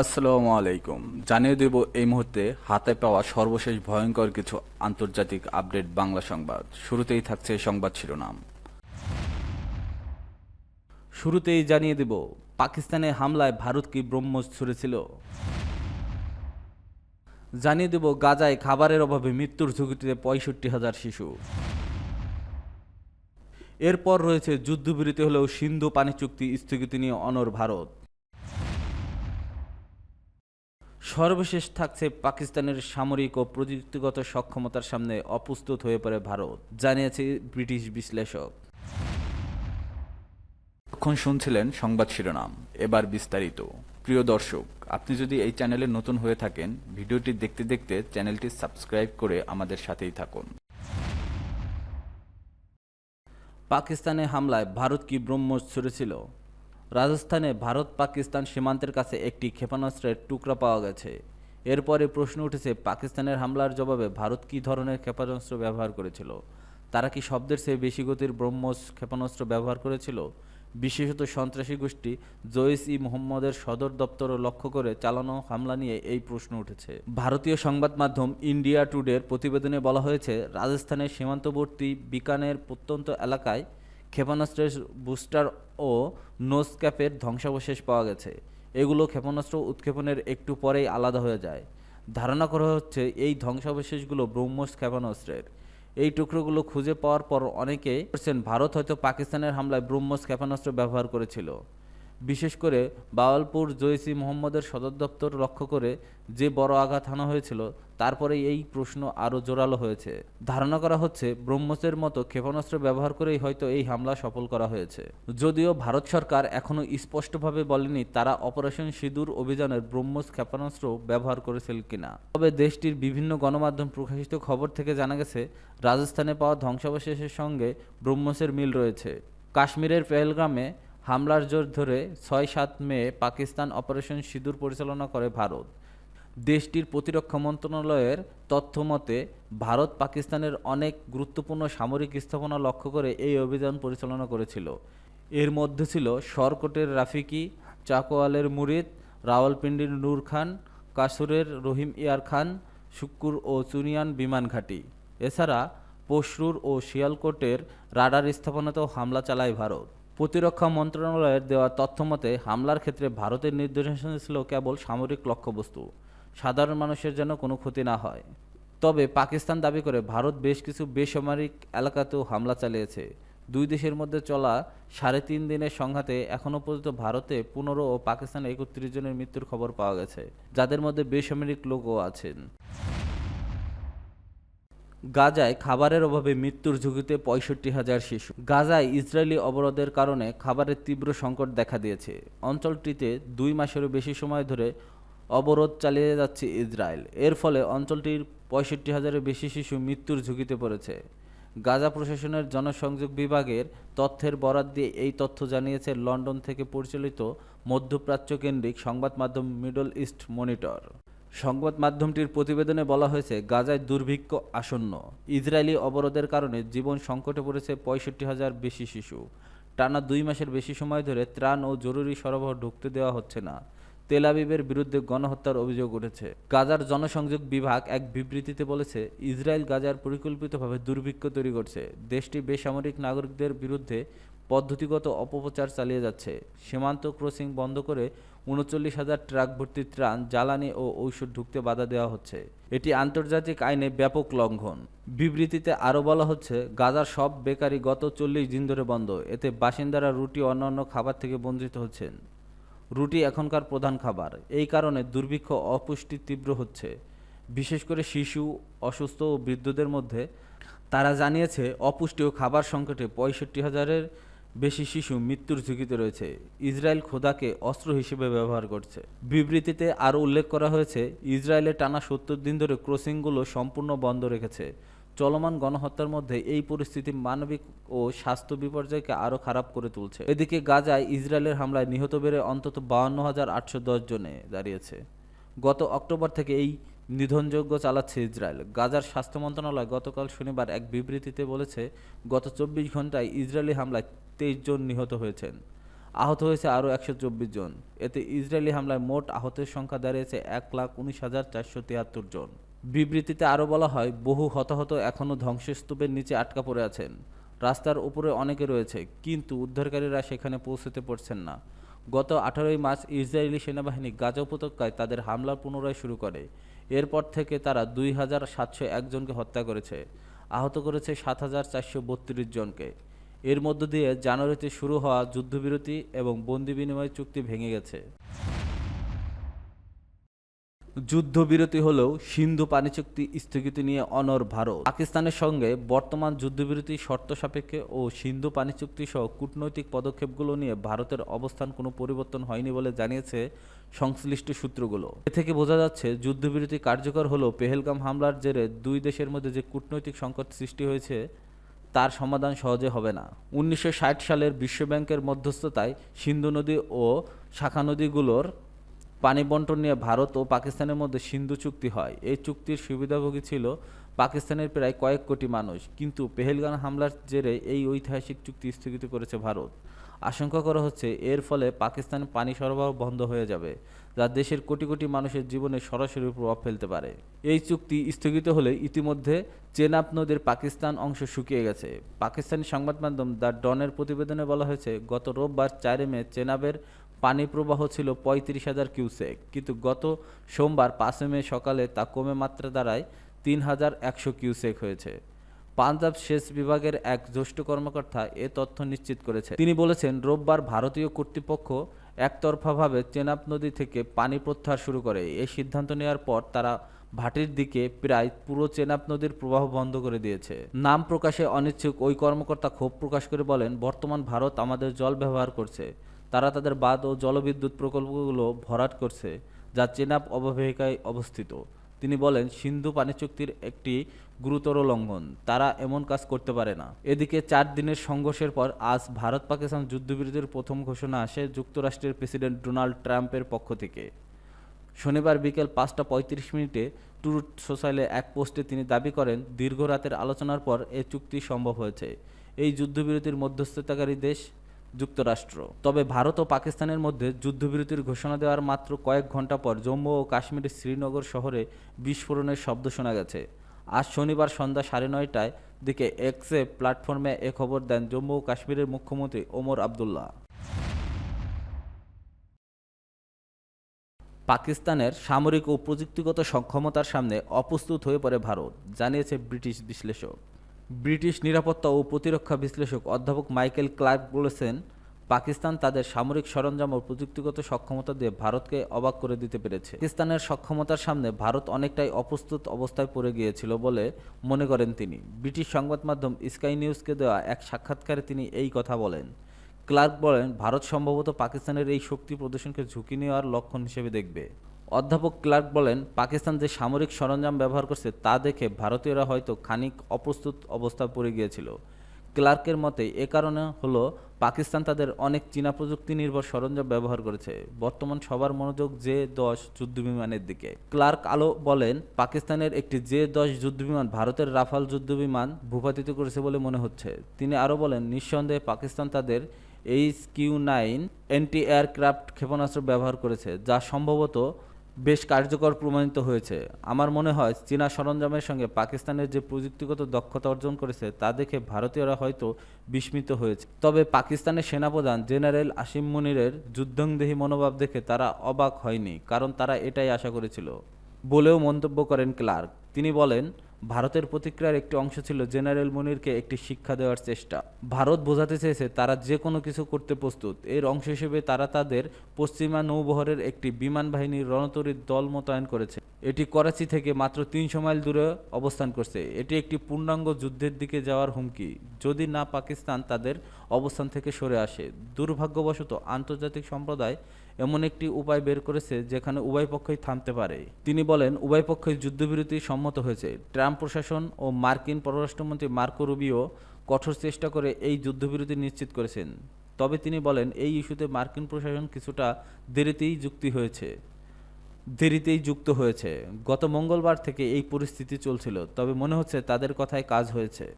আসসালামু আলাইকুম। জানিয়ে দেব এই মুহূর্তে হাতে পাওয়া সর্বশেষ ভয়ঙ্কর কিছু আন্তর্জাতিক আপডেট বাংলা সংবাদ। শুরুতেই থাকছে সংবাদ শিরোনাম। শুরুতেই জানিয়ে দেব, পাকিস্তানে হামলায় ভারত কি ব্রহ্মস ছুড়েছিল? জানিয়ে দেব, গাজায় খাবারের অভাবে মৃত্যুর ঝুঁকিতে পঁয়ষট্টি হাজার শিশু। এরপর রয়েছে যুদ্ধবিরতি হলেও সিন্ধু পানি চুক্তি স্থগিত নিয়ে অনর ভারত। সর্বশেষ থাকছে পাকিস্তানের সামরিক ও প্রযুক্তিগত সক্ষমতার সামনে অপ্রস্তুত হয়ে পড়ে ভারত জানিয়েছে ব্রিটিশ বিশ্লেষক। এখন শুনছিলেন সংবাদ শিরোনাম? এবার বিস্তারিত। প্রিয় দর্শক আপনি যদি এই চ্যানেলে নতুন হয়ে থাকেন ভিডিওটি দেখতে দেখতে চ্যানেলটি সাবস্ক্রাইব করে আমাদের সাথেই থাকুন। পাকিস্তানে হামলায় ভারত কি ব্রহ্মস ছুড়েছিল? রাজস্থানে ভারত পাকিস্তান সীমান্তের কাছে একটি ক্ষেপণাস্ত্রের টুকরা পাওয়া গেছে। এরপরে প্রশ্ন উঠেছে, পাকিস্তানের হামলার জবাবে ভারত কী ধরনের ক্ষেপণাস্ত্র ব্যবহার করেছিল? তারা কি শব্দের চেয়ে বেশি গতির ব্রহ্মস ক্ষেপণাস্ত্র ব্যবহার করেছিল? বিশেষত সন্ত্রাসী গোষ্ঠী জৈস ই মোহাম্মদের সদর দপ্তরও লক্ষ্য করে চালানো হামলা নিয়ে এই প্রশ্ন উঠেছে। ভারতীয় সংবাদ মাধ্যম ইন্ডিয়া টুডের প্রতিবেদনে বলা হয়েছে, রাজস্থানের সীমান্তবর্তী বিকানের প্রত্যন্ত এলাকায় ক্ষেপণাস্ত্রের বুস্টার ও নোজ ক্যাপের ধ্বংসাবশেষ পাওয়া গেছে। এগুলো ক্ষেপণাস্ত্র উৎক্ষেপণের একটু পরেই আলাদা হয়ে যায়। ধারণা করা হচ্ছে এই ধ্বংসাবশেষগুলো ব্রহ্মস ক্ষেপণাস্ত্রের। এই টুকরোগুলো খুঁজে পাওয়ার পর অনেকে বলছেন ভারত হয়তো পাকিস্তানের হামলায় ব্রহ্মস ক্ষেপণাস্ত্র ব্যবহার করেছিল। বিশেষ করে বাওয়ালপুর জৈসি মোহাম্মদের সদর দপ্তর লক্ষ্য করে যে বড় আঘাত হানা হয়েছিল তারপরে এই প্রশ্ন আরও জোরালো হয়েছে। ধারণা করা হচ্ছে ব্রহ্মসের মতো ক্ষেপণাস্ত্র ব্যবহার করেই হয়তো এই হামলা সফল করা হয়েছে। যদিও ভারত সরকার এখনও স্পষ্টভাবে বলেনি তারা অপারেশন সিঁদুর অভিযানের ব্রহ্মস ক্ষেপণাস্ত্র ব্যবহার করেছিল কিনা। তবে দেশটির বিভিন্ন গণমাধ্যম প্রকাশিত খবর থেকে জানা গেছে, রাজস্থানে পাওয়া ধ্বংসাবশেষের সঙ্গে ব্রহ্মসের মিল রয়েছে। কাশ্মীরের পেহেলগ্রামে হামলার জোর ধরে ছয় সাত মে পাকিস্তান অপারেশন সিঁদুর পরিচালনা করে ভারত। দেশটির প্রতিরক্ষা মন্ত্রণালয়ের তথ্য মতে ভারত পাকিস্তানের অনেক গুরুত্বপূর্ণ সামরিক স্থাপনা লক্ষ্য করে এই অভিযান পরিচালনা করেছিল। এর মধ্যে ছিল সরকটের রাফিকি, চাকোয়ালের মুরিদ, রাওয়ালপিন্ডির নূর খান, কাসুরের রহিম ইয়ার খান, শুক্কুর ও চুনিয়ান বিমান ঘাঁটি। এছাড়া পশরুর ও শিয়ালকোটের রাডার স্থাপনাতেও হামলা চালায় ভারত। প্রতিরক্ষা মন্ত্রণালয়ের দেওয়া তথ্যমতে, হামলার ক্ষেত্রে ভারতের নির্দেশনা ছিল কেবল সামরিক লক্ষ্যবস্তু। সাধারণ মানুষের যেন কোনো ক্ষতি না হয়। তবে পাকিস্তান দাবি করে ভারত বেশ কিছু বেসামরিক এলাকাতেও হামলা চালিয়েছে। দুই দেশের মধ্যে চলা সাড়ে তিন দিনের সংঘাতে এখনও পর্যন্ত ভারতে পনেরো ও পাকিস্তানে একত্রিশ জনের মৃত্যুর খবর পাওয়া গেছে, যাদের মধ্যে বেসামরিক লোকও আছেন। গাজায় খাবারের অভাবে মৃত্যুর ঝুঁকিতে পঁয়ষট্টি হাজার শিশু। গাজায় ইসরায়েলি অবরোধের কারণে খাবারের তীব্র সংকট দেখা দিয়েছে। অঞ্চলটিতে দুই মাসেরও বেশি সময় ধরে অবরোধ চালিয়ে যাচ্ছে ইসরায়েল। এর ফলে অঞ্চলটির পঁয়ষট্টি হাজারের বেশি শিশু মৃত্যুর ঝুঁকিতে পড়েছে। গাজা প্রশাসনের জনসংযোগ বিভাগের তথ্যের বরাত দিয়ে এই তথ্য জানিয়েছে লন্ডন থেকে পরিচালিত মধ্যপ্রাচ্য কেন্দ্রিক সংবাদ মাধ্যম মিডল ইস্ট মনিটর। সংবাদ মাধ্যমটির প্রতিবেদনে বলা হয়েছে, গাজায় দুর্ভিক্ষ আসন্ন। ইসরায়েলি অবরোধের কারণে জীবন সংকটে পড়েছে পঁয়ষট্টি হাজার বেশি শিশু। টানা দুই মাসের বেশি সময় ধরে ত্রাণ ও জরুরি সরবরাহ ঢুকতে দেওয়া হচ্ছে না। তেল আবিবের বিরুদ্ধে গণহত্যার অভিযোগ উঠেছে। গাজার জনসংযোগ বিভাগ এক বিবৃতিতে বলেছে, ইসরায়েল গাজার পরিকল্পিতভাবে দুর্ভিক্ষ তৈরি করছে। দেশটি বেসামরিক নাগরিকদের বিরুদ্ধে পদ্ধতিগত অপপ্রচার চালিয়ে যাচ্ছে। সীমান্ত ক্রসিং বন্ধ করে উনচল্লিশ হাজার ট্রাক ভর্তি ত্রাণ, জ্বালানি ও ঔষধ ঢুকতে বাধা দেওয়া হচ্ছে। এটি আন্তর্জাতিক আইনে ব্যাপক লঙ্ঘন। বিবৃতিতে আরও বলা হচ্ছে, গাজার সব বেকারি গত চল্লিশ দিন ধরে বন্ধ। এতে বাসিন্দারা রুটি অন্যান্য খাবার থেকে বঞ্চিত হচ্ছেন। রুটি এখনকার প্রধান খাবার। এই কারণে দুর্ভিক্ষ অপুষ্টি তীব্র হচ্ছে। বিশেষ করে শিশু, অসুস্থ ও বৃদ্ধদের মধ্যে তারা জানিয়েছে অপুষ্টি ও খাবার সংকটে পঁয়ষট্টি হাজারের বেশি শিশু মৃত্যুর ঝুঁকিতে রয়েছে। ইসরায়েল খোদাকে অস্ত্র হিসেবে ব্যবহার করছে। বিবৃতিতে আরও উল্লেখ করা হয়েছে ইসরায়েলে টানা সত্তর দিন ধরে ক্রসিংগুলো সম্পূর্ণ বন্ধ রেখেছে। চলমান গণহত্যার মধ্যে এই পরিস্থিতি মানবিক ও স্বাস্থ্য বিপর্যয়কে আরও খারাপ করে তুলছে। এদিকে গাজায় ইসরায়েলের হামলায় নিহত বেড়ে অন্তত বাউন্ন হাজার আটশো দশ জনে দাঁড়িয়েছে। গত অক্টোবর থেকে এই নিধনযজ্ঞ চালাচ্ছে ইসরায়েল। গাজার স্বাস্থ্য মন্ত্রণালয় গতকাল শনিবার এক বিবৃতিতে বলেছে, গত চব্বিশ ঘন্টায় ইসরায়েলি হামলায় তেইশ জন নিহত হয়েছেন। আহত হয়েছে আরও একশো চব্বিশ জন। এতে ইসরায়েলি হামলায় মোট আহতের সংখ্যা দাঁড়িয়েছে এক লাখ উনিশ হাজার চারশো তিয়াত্তর জন। বিবৃতিতে আরও বলা হয়, বহু হতাহত এখনও ধ্বংসস্তূপের নিচে আটকা পড়ে আছেন। রাস্তার উপরে অনেকে রয়েছে, কিন্তু উদ্ধারকারীরা সেখানে পৌঁছতে পারছেন না। গত আঠারোই মার্চ ইসরায়েলি সেনাবাহিনী গাজা উপত্যকায় তাদের হামলা পুনরায় শুরু করে। এরপর থেকে তারা দুই হাজার সাতশো একজনকে হত্যা করেছে, আহত করেছে সাত হাজার চারশো বত্রিশ জনকে। এর মধ্য দিয়ে জানুয়ারিতে শুরু হওয়া যুদ্ধবিরতি এবং বন্দি বিনিময় চুক্তি ভেঙে গেছে। যুদ্ধবিরতি হলেও সিন্ধু পানি চুক্তি স্থগিত নিয়ে অনর ভারত। পাকিস্তানের সঙ্গে বর্তমান যুদ্ধবিরতি শর্ত সাপেক্ষে ও সিন্ধু পানি চুক্তি সহ কূটনৈতিক পদক্ষেপগুলো নিয়ে ভারতের অবস্থান কোনো পরিবর্তন হয়নি বলে জানিয়েছে সংশ্লিষ্ট সূত্রগুলো। এ থেকে বোঝা যাচ্ছে, যুদ্ধবিরতি কার্যকর হলেও পেহেলগাম হামলার জেরে দুই দেশের মধ্যে যে কূটনৈতিক সংকট সৃষ্টি হয়েছে, তার সমাধান সহজে হবে না। উনিশশো ষাট সালের বিশ্বব্যাংকের মধ্যস্থতায় সিন্ধু নদী ও শাখা নদীগুলোর পানি বন্টন নিয়ে ভারত ও পাকিস্তানের মধ্যে সিন্ধু চুক্তি হয়। এই চুক্তির সুবিধাভোগী ছিল পাকিস্তানের প্রায় কয়েক কোটি মানুষ। কিন্তু পেহেলগান হামলার জেরে এই ঐতিহাসিক চুক্তি স্থগিত করেছে ভারত। আশঙ্কা করা হচ্ছে এর ফলে পাকিস্তানে পানি সরবরাহ বন্ধ হয়ে যাবে, যা দেশের কোটি কোটি মানুষের জীবনে সরাসরি প্রভাব ফেলতে পারে। এই চুক্তি স্থগিত হলে ইতিমধ্যে চেনাব নদীর পাকিস্তান অংশ শুকিয়ে গেছে। পাকিস্তানি সংবাদ মাধ্যম দ্য ডনের প্রতিবেদনে বলা হয়েছে, গত রোববার চারে মে চেনাবের পানি প্রবাহ ছিল পঁয়ত্রিশ হাজার কিউসেক, কিন্তু গত সোমবার পাঁচই মে সকালে তা কমে মাত্রা দাঁড়ায় তিন হাজার একশো কিউসেক হয়েছে। পাঞ্জাব সেচ বিভাগের এক জ্যেষ্ঠ কর্মকর্তা এ তথ্য নিশ্চিত করেছে তিনি বলেছেন, রোববার ভারতীয় কর্তৃপক্ষ একতরফাভাবে চেনাব নদী থেকে পানি প্রত্যাহার শুরু করে। এই সিদ্ধান্ত নেওয়ার পর তারা ভাটির দিকে প্রায় পুরো চেনাব নদীর প্রবাহ বন্ধ করে দিয়েছে। নাম প্রকাশে অনিচ্ছুক ওই কর্মকর্তা ক্ষোভ প্রকাশ করে বলেন, বর্তমান ভারত আমাদের জল ব্যবহার করছে। তারা তাদের বাঁধ ও জলবিদ্যুৎ প্রকল্পগুলো ভরাট করছে, যা চেনাব অববাহিকায় অবস্থিত। তিনি বলেন, সিন্ধু পানি চুক্তির একটি গুরুতর লঙ্ঘন। তারা এমন কাজ করতে পারে না। এদিকে চার দিনের সংঘর্ষের পর আজ ভারত পাকিস্তান যুদ্ধবিরতির প্রথম ঘোষণা আসে যুক্তরাষ্ট্রের প্রেসিডেন্ট ডোনাল্ড ট্রাম্পের পক্ষ থেকে। শনিবার বিকেল পাঁচটা পঁয়ত্রিশ মিনিটে ট্রুথ সোশ্যালে এক পোস্টে তিনি দাবি করেন, দীর্ঘ রাতের আলোচনার পর এ চুক্তি সম্ভব হয়েছে। এই যুদ্ধবিরতির মধ্যস্থতাকারী দেশ যুক্তরাষ্ট্র। তবে ভারত ও পাকিস্তানের মধ্যে যুদ্ধবিরতির ঘোষণা দেওয়ার মাত্র কয়েক ঘণ্টা পর জম্মু ও কাশ্মীরের শ্রীনগর শহরে বিস্ফোরণের শব্দ শোনা গেছে। আজ শনিবার সন্ধ্যা সাড়ে নয়টায় দিকে এক্সে প্ল্যাটফর্মে এ খবর দেন জম্মু ও কাশ্মীরের মুখ্যমন্ত্রী ওমর আবদুল্লাহ। পাকিস্তানের সামরিক ও প্রযুক্তিগত সক্ষমতার সামনে অপ্রস্তুত হয়ে পড়ে ভারত, জানিয়েছে ব্রিটিশ বিশ্লেষক। ব্রিটিশ নিরাপত্তা ও প্রতিরক্ষা বিশ্লেষক অধ্যাপক মাইকেল ক্লার্ক বলেছেন, পাকিস্তান তাদের সামরিক সরঞ্জাম ও প্রযুক্তিগত সক্ষমতা দিয়ে ভারতকে অবাক করে দিতে পেরেছে। পাকিস্তানের সক্ষমতার সামনে ভারত অনেকটাই অপ্রস্তুত অবস্থায় পড়ে গিয়েছিল বলে মনে করেন তিনি। ব্রিটিশ সংবাদ মাধ্যম স্কাই নিউজকে দেওয়া এক সাক্ষাৎকারে তিনি এই কথা বলেন। ক্লার্ক বলেন, ভারত সম্ভবত পাকিস্তানের এই শক্তি প্রদর্শনকে ঝুঁকি নেওয়ার লক্ষণ হিসেবে দেখবে। অধ্যাপক ক্লার্ক বলেন, পাকিস্তান যে সামরিক সরঞ্জাম ব্যবহার করছে তা দেখে ভারতীয়রা হয়তো খানিক অপ্রস্তুত অবস্থায় পড়ে গিয়েছিল। ক্লার্কের মতে, এ কারণে হলো পাকিস্তান তাদের অনেক চীনা প্রযুক্তি নির্ভর সরঞ্জাম ব্যবহার করেছে। বর্তমান সবার মনোযোগ জে দশ যুদ্ধবিমানের দিকে। ক্লার্ক আলো বলেন, পাকিস্তানের একটি জে দশ যুদ্ধবিমান ভারতের রাফাল যুদ্ধবিমান ভূপাতিত করেছে বলে মনে হচ্ছে। তিনি আরও বলেন, নিঃসন্দেহে পাকিস্তান তাদের H Q nine anti aircraft ক্ষেপণাস্ত্র ব্যবহার করেছে, যা সম্ভবত বেশ কার্যকর প্রমাণিত হয়েছে। আমার মনে হয় চীনা সরঞ্জামের সঙ্গে পাকিস্তানের যে প্রযুক্তিগত দক্ষতা অর্জন করেছে, তা দেখে ভারতীয়রা হয়তো বিস্মিত হয়েছে। তবে পাকিস্তানের সেনাপ্রধান জেনারেল আসিম মুনিরের যুদ্ধংদেহী মনোভাব দেখে তারা অবাক হয়নি, কারণ তারা এটাই আশা করেছিল। বলেও মন্তব্য করেন ক্লার্ক। তিনি বলেন ভারতের প্রতিক্রিয়ার একটি অংশ ছিল জেনারেল মনিরকে একটি শিক্ষা দেওয়ার চেষ্টা। ভারত বোঝাতে চেয়েছে তারা যে কোনো কিছু করতে প্রস্তুত। এর অংশ হিসেবে তারা তাদের পশ্চিমা নৌবহরের একটি বিমান বাহিনীর রণতরীর দল মোতায়েন করেছে। এটি করাচি থেকে মাত্র তিনশো মাইল দূরে অবস্থান করছে। এটি একটি পূর্ণাঙ্গ যুদ্ধের দিকে যাওয়ার হুমকি। যদি না পাকিস্তান তাদের অবস্থান থেকে সরে আসে, দুর্ভাগ্যবশত আন্তর্জাতিক সম্প্রদায় এমন একটি উপায় বের করেছে যেখানে উভয় পক্ষই থামতে পারে। তিনি বলেন, উভয় পক্ষই যুদ্ধবিরতি সম্মত হয়েছে। ট্রাম্প প্রশাসন ও মার্কিন পররাষ্ট্রমন্ত্রী মার্কো রুবিও কঠোর চেষ্টা করে এই যুদ্ধবিরতি নিশ্চিত করেছেন। তবে তিনি বলেন, এই ইস্যুতে মার্কিন প্রশাসন কিছুটা দেরিতেই যুক্তি হয়েছে। দেরিতেই যুক্ত হয়েছে। গত মঙ্গলবার থেকে এই পরিস্থিতি চলছিল, তবে মনে হচ্ছে তাদের কথায় কাজ হয়েছে।